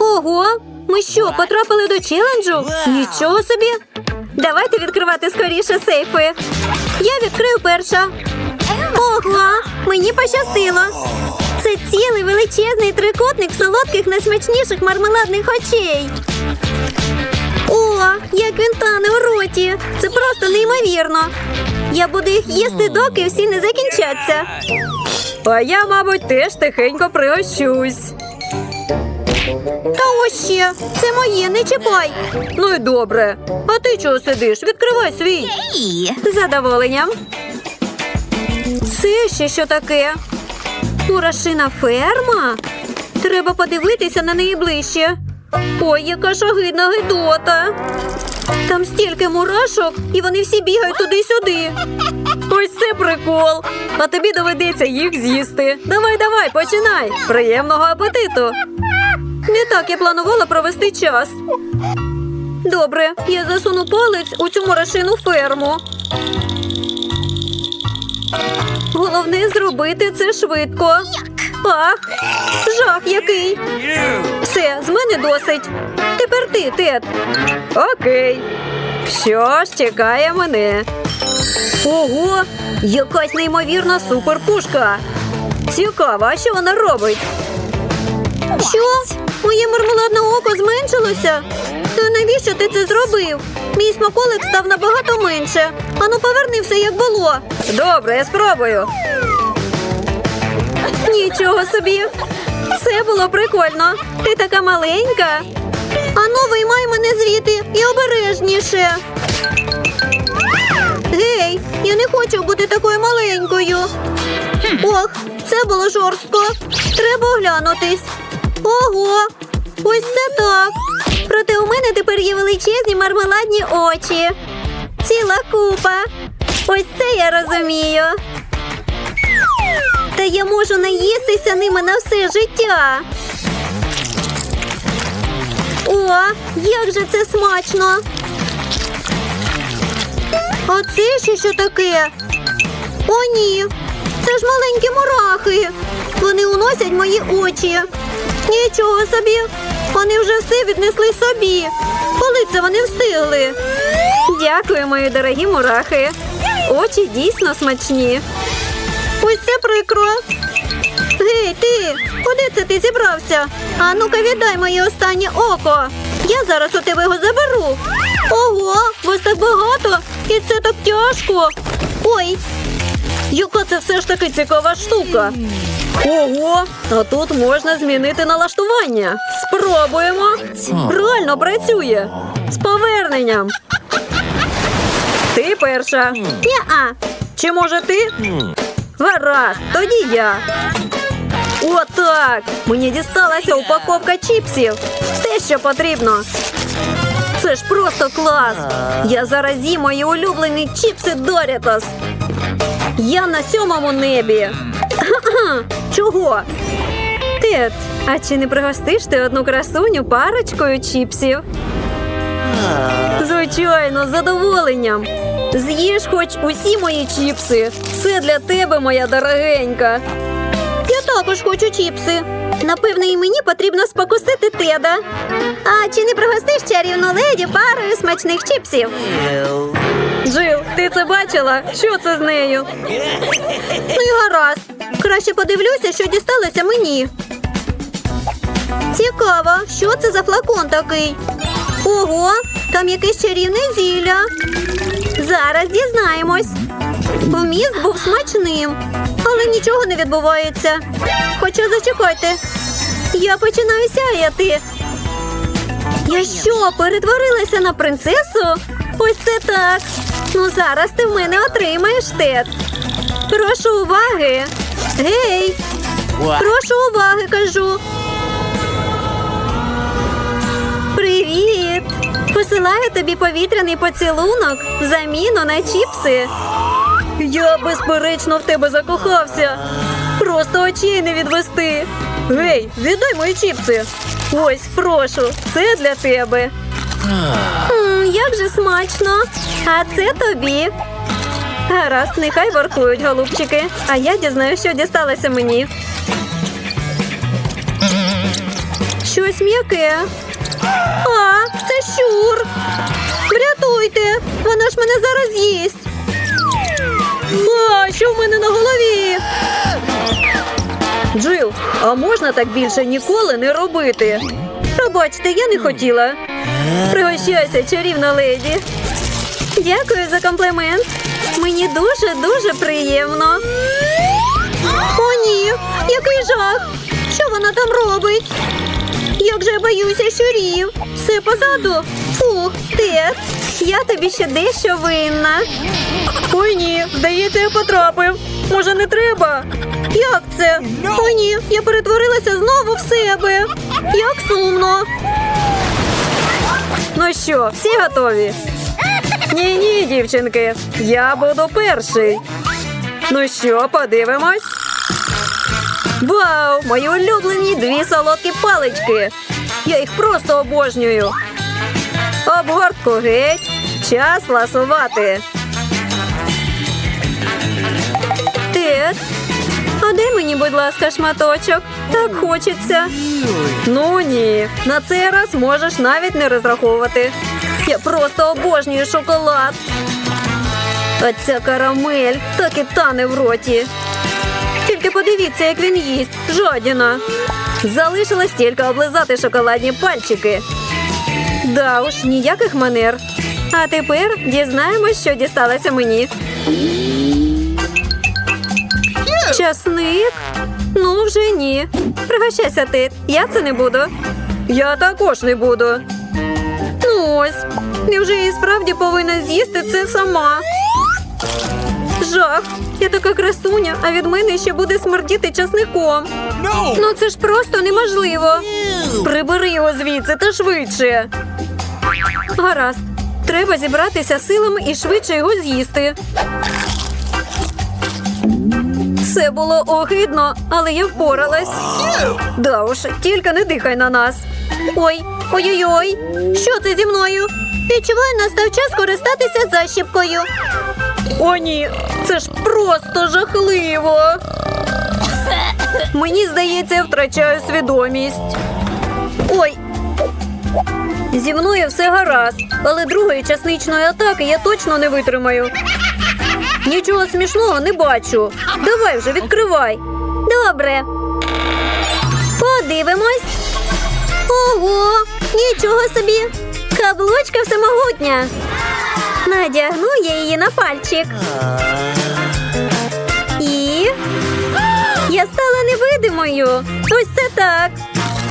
Ого, ми що, потрапили до челенджу? Нічого собі. Давайте відкривати скоріше сейфи. Я відкрию перша. Ого, мені пощастило. Це цілий величезний трикутник солодких найсмачніших мармеладних очей. О, як він тане у роті. Це просто неймовірно. Я буду їх їсти, доки всі не закінчаться. А я, мабуть, теж тихенько пригощусь. Та ось ще, це моє, не чіпай. Ну й добре. А ти чого сидиш? Відкривай свій. З задоволенням. Це ще що таке? Мурашина ферма? Треба подивитися на неї ближче. Ой, яка шагидна гидота. Там стільки мурашок, і вони всі бігають туди-сюди. Ось це прикол. А тобі доведеться їх з'їсти. Давай, давай, починай. Приємного апетиту. Не так я планувала провести час. Добре, я засуну палець у цю мурашину ферму. Головне зробити це швидко. Ах, жах який. Все, з мене досить. Тепер ти, Тед. Окей. Що ж чекає мене? Ого, якась неймовірна суперпушка. Цікаво, а що вона робить? Що? Моє мармеладне око зменшилося? То навіщо ти це зробив? Мій смаколик став набагато менше. Ану, поверни все, як було. Добре, я спробую. Нічого собі. Це було прикольно. Ти така маленька. Ану, виймай мене звідти і обережніше. Гей, я не хочу бути такою маленькою. Ох, це було жорстко. Треба оглянутись. Ого, ось це так. Проте у мене тепер є величезні мармеладні очі. Ціла купа. Ось це я розумію. Та я можу наїстися ними на все життя. О, як же це смачно. А це ще що таке? О, ні. Це ж маленькі мурахи. Вони уносять мої очі. Нічого собі. Вони вже все віднесли собі. Коли це вони встигли? Дякую, мої дорогі мурахи. Очі дійсно смачні. Ось це прикро. Гей, ти, куди це ти зібрався? А ну-ка віддай моє останнє око. Я зараз у тебе його заберу. Ого, вас так багато, і це так тяжко. Ой, яка це все ж таки цікава штука. Ого, а тут можна змінити налаштування. Спробуємо. Реально працює. З поверненням. Ти перша. Ня-а. Чи може ти? Гаразд, тоді я. Отак. Мені дісталася упаковка чіпсів. Те, що потрібно. Це ж просто клас. Я зараз з'їм мої улюблені чіпси Дорітос. Я на сьомому небі. Чого? Тед, а чи не пригостиш ти одну красуню парочкою чіпсів? Звичайно, з задоволенням. З'їж хоч усі мої чіпси. Все для тебе, моя дорогенька. Я також хочу чіпси. Напевно, і мені потрібно спокусити Теда. А чи не пригостиш чарівну леді парою смачних чіпсів? Джил, ти це бачила? Що це з нею? Ну і гаразд. Краще подивлюся, що дісталося мені. Цікаво, що це за флакон такий? Ого, там якесь чарівне зілля. Зараз дізнаємось. Вміст був смачним, але нічого не відбувається. Хоча зачекайте. Я починаю сяяти. Я що, перетворилася на принцесу? Ось це так. Ну зараз ти в мене отримаєш Тед. Прошу уваги. Гей, прошу уваги, кажу. Привіт! Посилаю тобі повітряний поцілунок заміну на чіпси. Я безперечно в тебе закохався. Просто очей не відвести. Гей, віддай мої чіпси. Ось, прошу, це для тебе. М, як же смачно. А це тобі. Гаразд, нехай воркують, голубчики. А я дізнаю, що дісталося мені. Щось м'яке. А, це щур. Врятуйте! Вона ж мене зараз їсть. А, що в мене на голові? Джил, а можна так більше ніколи не робити? Пробачте, я не хотіла. Пригощайся, чарівна леді. Дякую за комплімент. Мені дуже-дуже приємно. О, ні, який жах! Що вона там робить? Як же я боюся щурів. Все позаду. Фух, Тед, я тобі ще дещо винна. Ой ні, здається, я потрапив. Може, не треба? Як це? О, ні, я перетворилася знову в себе. Як сумно. Ну що, всі готові? Ні, ні, дівчинки, я буду перший. Ну що, подивимось? Вау! Мої улюблені дві солодкі палички. Я їх просто обожнюю. Обгортку геть. Час ласувати. Тед, а дай мені, будь ласка, шматочок. Так хочеться. Ну ні, на цей раз можеш навіть не розраховувати. Я просто обожнюю шоколад. А ця карамель так і тане в роті. Тільки подивіться, як він їсть. Жодіна. Залишилось тільки облизати шоколадні пальчики. Да уж, ніяких манер. А тепер дізнаємось, що дісталося мені. Часник? Ну, вже ні. Пригощайся ти. Я це не буду. Я також не буду. Ну ось. Невже я і справді повинна з'їсти це сама? Жах. Я така красуня, а від мене ще буде смердіти часником. No! Ну це ж просто неможливо. Прибери його звідси та швидше. Гаразд. Треба зібратися силами і швидше його з'їсти. Це було огидно, але я впоралась. Да уж, тільки не дихай на нас. Ой, ой-ой-ой. Що це зі мною? Відчуваю, настав час користатися защіпкою. О, ні, це ж просто жахливо. Мені здається, я втрачаю свідомість. Ой. Зі мною все гаразд, але другої часничної атаки я точно не витримаю. Нічого смішного не бачу. Давай вже відкривай. Добре. Подивимось. Ого, нічого собі. Каблучка всемогутня. Надягну я її на пальчик. І я стала невидимою. Ось це так.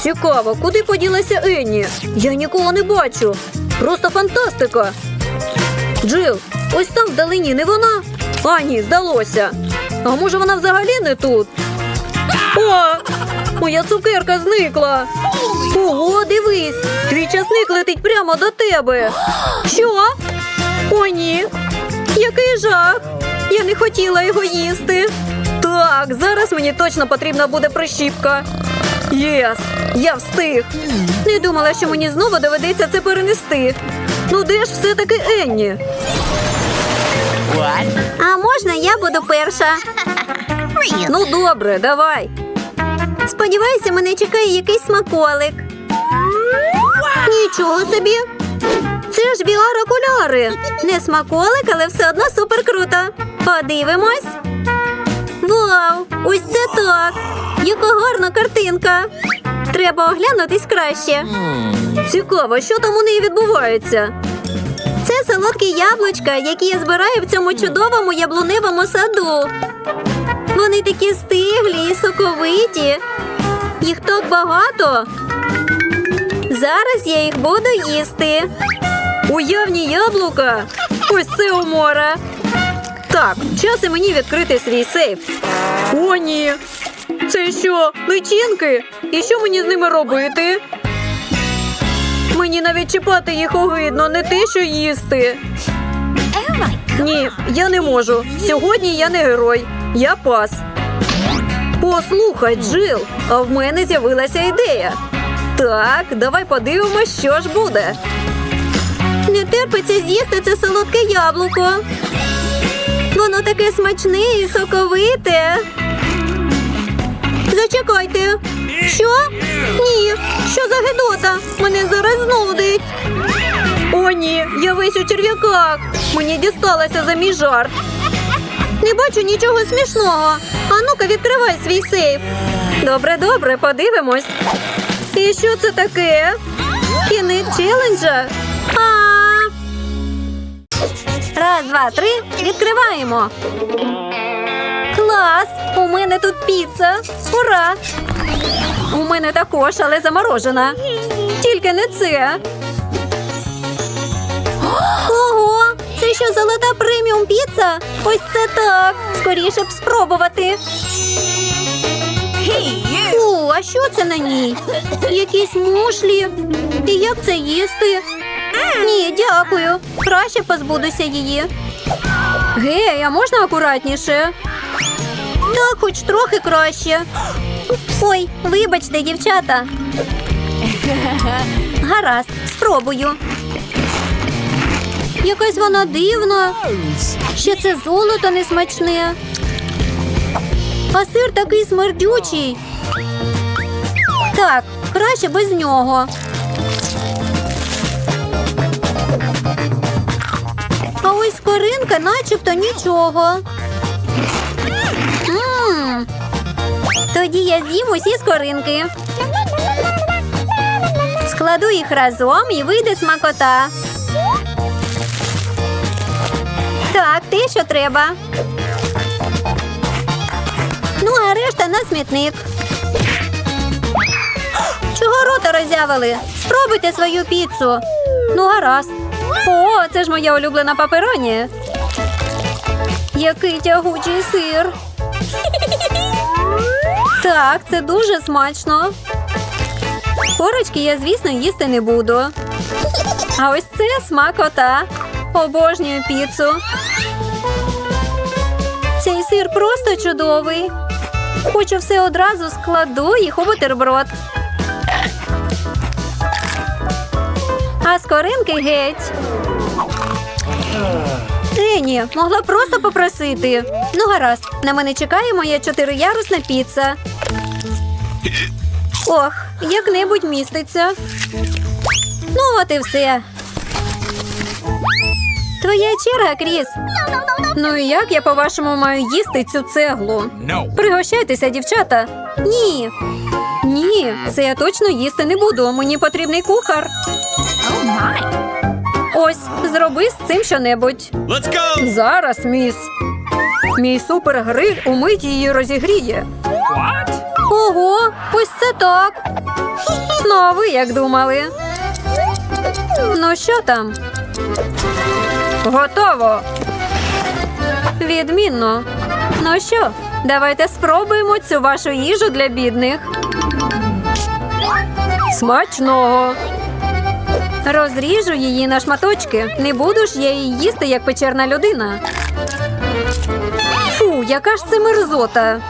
Цікаво, куди поділася Енні? Я нікого не бачу. Просто фантастика. Джил, ось там вдалині не вона. А, ні, здалося. А може вона взагалі не тут? О, моя цукерка зникла. Ого, дивись, твій часник летить прямо до тебе. Що? О, ні. Який жах. Я не хотіла його їсти. Так, зараз мені точно потрібна буде прищіпка. Єс, я встиг. Не думала, що мені знову доведеться це перенести. Ну де ж все-таки Енні? А можна я буду перша? Ну добре, давай. Сподіваюся, мене чекає якийсь смаколик. Нічого собі. Це ж VR-окуляри. Не смаколик, але все одно супер круто. Подивимось. Вау! Ось це так. Яка гарна картинка. Треба оглянутись краще. Цікаво, що там у неї відбувається. Це солодкі яблучка, які я збираю в цьому чудовому яблуневому саду. Вони такі стиглі і соковиті. Їх так багато. Зараз я їх буду їсти. Уявні яблука. Ось це умора. Так, час і мені відкрити свій сейф. О, ні. Це що, личинки? І що мені з ними робити? Мені навіть чіпати їх огидно, не те, що їсти. Ні, я не можу. Сьогодні я не герой. Я пас. Послухай, Джил, а в мене з'явилася ідея. Так, давай подивимось, що ж буде. Не терпиться з'їсти це солодке яблуко. Воно таке смачне і соковите. Зачекайте. Що? Ні. Що за гидота? Мене зараз знудить. О, ні, я весь у черв'яках. Мені дісталося за мій жарт. Не бачу нічого смішного. А ну-ка, відкривай свій сейф. Добре, добре, подивимось. І що це таке? Кінець челенджа? Раз, два, три. Відкриваємо. Клас! У мене тут піца. Ура! У мене також, але заморожена. Тільки не це. Ого! Це що золота преміум піца? Ось це так. Скоріше б спробувати. Фу, а що це на ній? Якісь мушлі. І як це їсти? Ні, дякую. Краще позбудуся її. Гей, а можна акуратніше? Так, хоч трохи краще. Ой, вибачте, дівчата. Гаразд, спробую. Якась вона дивна. Ще це золото несмачне. А сир такий смердючий. Так, краще без нього. А ось скоринка начебто нічого. Тоді я з'їм усі скоринки. Складу їх разом і вийде смакота. Так, те, що треба. Ну, а решта на смітник. Чого рота роззявили? Спробуйте свою піцу. Ну, гаразд. О, це ж моя улюблена папероні. Який тягучий сир. Так, це дуже смачно. Корочки я, звісно, їсти не буду. А ось це смакота. Обожнюю піцу. Цей сир просто чудовий. Хочу все одразу складу їх у бутерброд. А скоринки геть. Ені, могла просто попросити. Ну, гаразд, на мене чекає моя чотириярусна піца. Ох, як-небудь міститься. Ну, от і все. Твоя черга, Кріс. Ну і як я, по-вашому, маю їсти цю цеглу? Пригощайтеся, дівчата. Ні. Ні, це я точно їсти не буду. Мені потрібний кухар. Ось, зроби з цим щонебудь. Let's. Зараз, міс. Мій супергриль умить її розігріє. Ого, ось це так. Ну, а ви як думали? Ну, що там? Готово. Відмінно. Ну що, давайте спробуємо цю вашу їжу для бідних. Смачного. Розріжу її на шматочки. Не буду ж я її їсти, як печерна людина. Фу, яка ж це мерзота.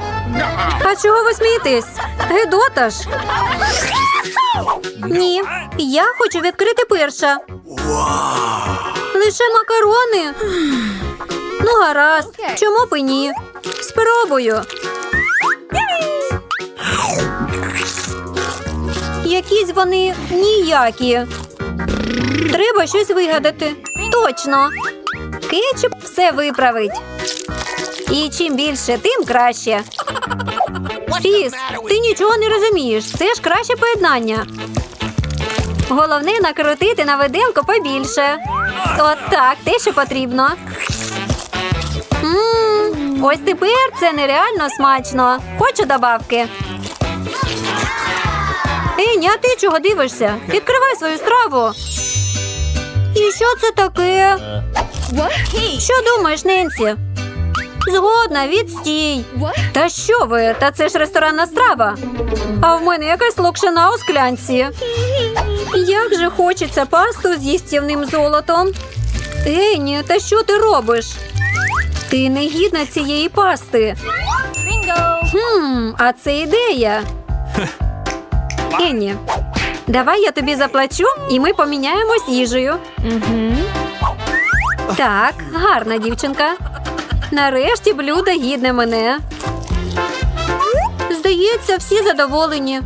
А чого ви смієтесь? Гедота ж. Ні, я хочу відкрити перша. Лише макарони. Ну, гаразд. Чому б і ні? Спробую. Якісь вони ніякі. Треба щось вигадати. Точно. Кетчуп все виправить. І чим більше, тим краще. Фіс, ти нічого не розумієш. Це ж краще поєднання. Головне накрутити на виделку побільше. От так, те, що потрібно. Мм, ось тепер це нереально смачно. Хочу добавки. А ти чого дивишся? Відкривай свою страву. І що це таке? Що думаєш, Ненсі? Згодна, відстій. Та що ви? Та це ж ресторанна страва. А в мене якась локшина у склянці. Як же хочеться пасту з їстівним золотом. Ені, та що ти робиш? Ти не гідна цієї пасти. Хм, а це ідея. Ені, давай я тобі заплачу, і ми поміняємось їжею. Так, гарна дівчинка. Нарешті блюдо гідне мене. Здається, всі задоволені.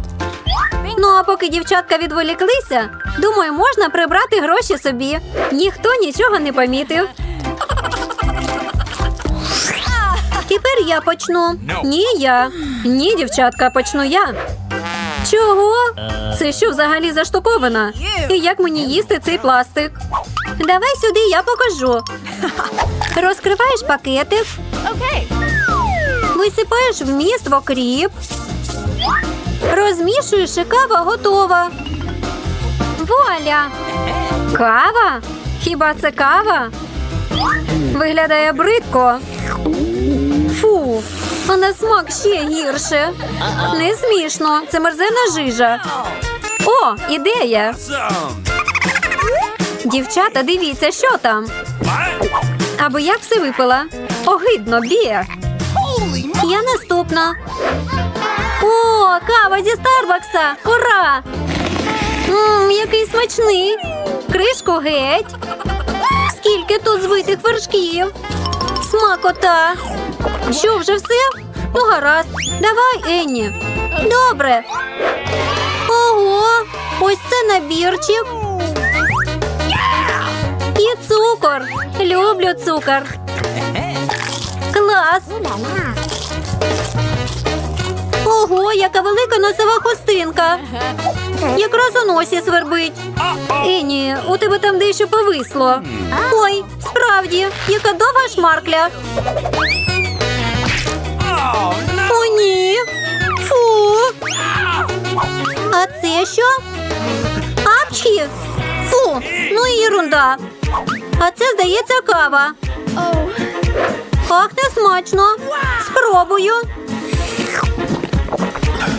Ну а поки дівчатка відволіклися, думаю, можна прибрати гроші собі. Ніхто нічого не помітив. Тепер я почну. Ні, я. Ні, дівчатка, почну я. Чого? Це що взагалі заштукована? І як мені їсти цей пластик? Давай сюди, я покажу. Розкриваєш пакетик, висипаєш вміст в окріп, розмішуєш і кава готова. Вуаля! Кава? Хіба це кава? Виглядає бридко. Фу, а на смак ще гірше. Не смішно, це мерзена жижа. О, ідея! Дівчата, дивіться, що там. Аби як все випила. Огидно, бє. Я наступна. О, кава зі Старбакса! Ура! Мм, який смачний. Кришку геть. Скільки тут збитих вершків. Смакота. Що, вже все? Ну, гаразд. Давай, Енні. Добре. Ого, ось це набірчик. І цукор. Люблю цукор. Клас. Ого, яка велика носова хустинка. Якраз у носі свербить. Ені, у тебе там дещо повисло. Ой, справді, яка довга шмаркля. О, ні. Фу. А це що? Апчхі. Фу, ну і ерунда. А це, здається, кава. Пахне смачно. Спробую.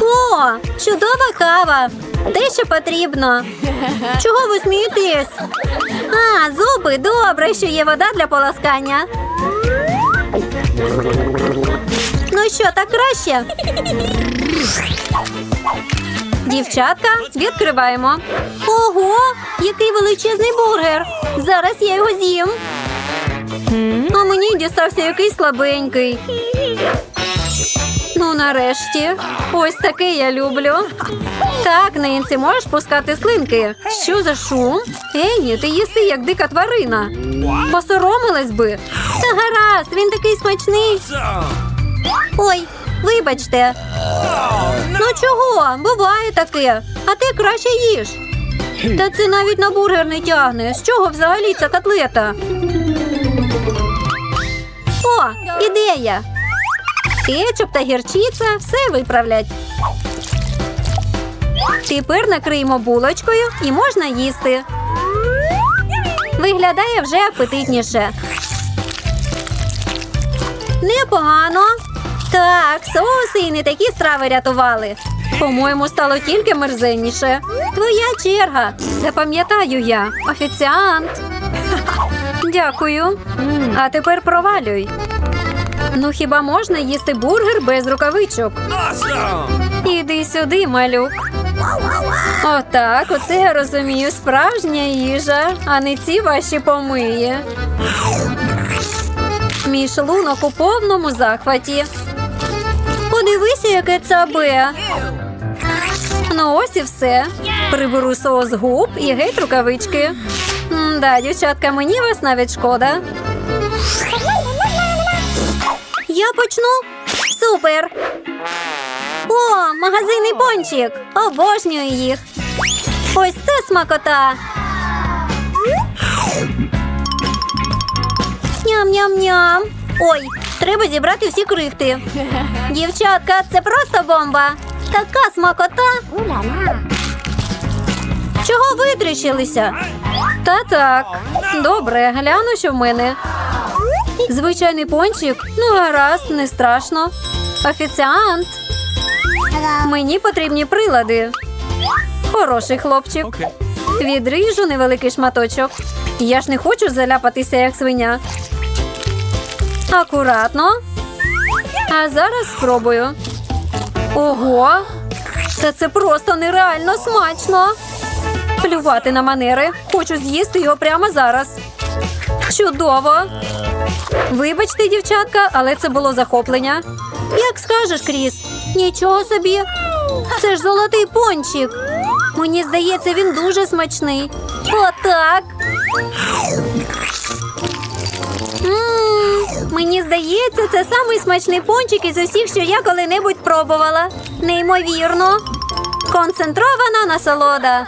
О, чудова кава. Те, що потрібно. Чого ви смієтесь? А, зуби, добре, що є вода для полоскання. Ну що, так краще? Дівчатка, відкриваємо. Ого, який величезний бургер. Зараз я його з'їм. А мені дістався якийсь слабенький. Ну, нарешті. Ось таке я люблю. Так, Ненсі, можеш пускати слинки. Що за шум? Ені, ти їси як дика тварина. Посоромилась би. Та гаразд, він такий смачний. Ой, вибачте. Ну чого? Буває таке. А ти краще їж. Та це навіть на бургер не тягне. З чого взагалі ця котлета? О, ідея. Кетчуп та гірчиця все виправлять. Тепер накриємо булочкою і можна їсти. Виглядає вже апетитніше. Непогано. Так, соуси і не такі страви рятували. По-моєму, стало тільки мерзенніше. Твоя черга. Запам'ятаю я. Офіціант. Дякую. А тепер провалюй. Ну хіба можна їсти бургер без рукавичок? Іди сюди, малюк. Отак, оце я розумію, справжня їжа, а не ці ваші помиї. Мій шлунок у повному захваті. Подивися, яке цабе. Ну ось і все. Приберу соус губ і геть рукавички. М-да, дівчатка, мені вас навіть шкода. Я почну. Супер. О, магазинний пончик. Обожнюю їх. Ось це смакота. Ням-ням-ням. Ой, треба зібрати всі крихти. Дівчатка, це просто бомба. Така смакота. Чого витріщилися? Та так. Добре, гляну, що в мене. Звичайний пончик. Ну, гаразд, не страшно. Офіціант. Мені потрібні прилади. Хороший хлопчик. Відріжу невеликий шматочок. Я ж не хочу заляпатися, як свиня. Акуратно. А зараз спробую. Ого! Та це просто нереально смачно. Плювати на манери. Хочу з'їсти його прямо зараз. Чудово! Вибачте, дівчатка, але це було захоплення. Як скажеш, Кріс? Нічого собі. Це ж золотий пончик. Мені здається, він дуже смачний. Отак. Мені здається, це самий смачний пончик із усіх, що я коли-небудь пробувала. Неймовірно. Концентрована насолода.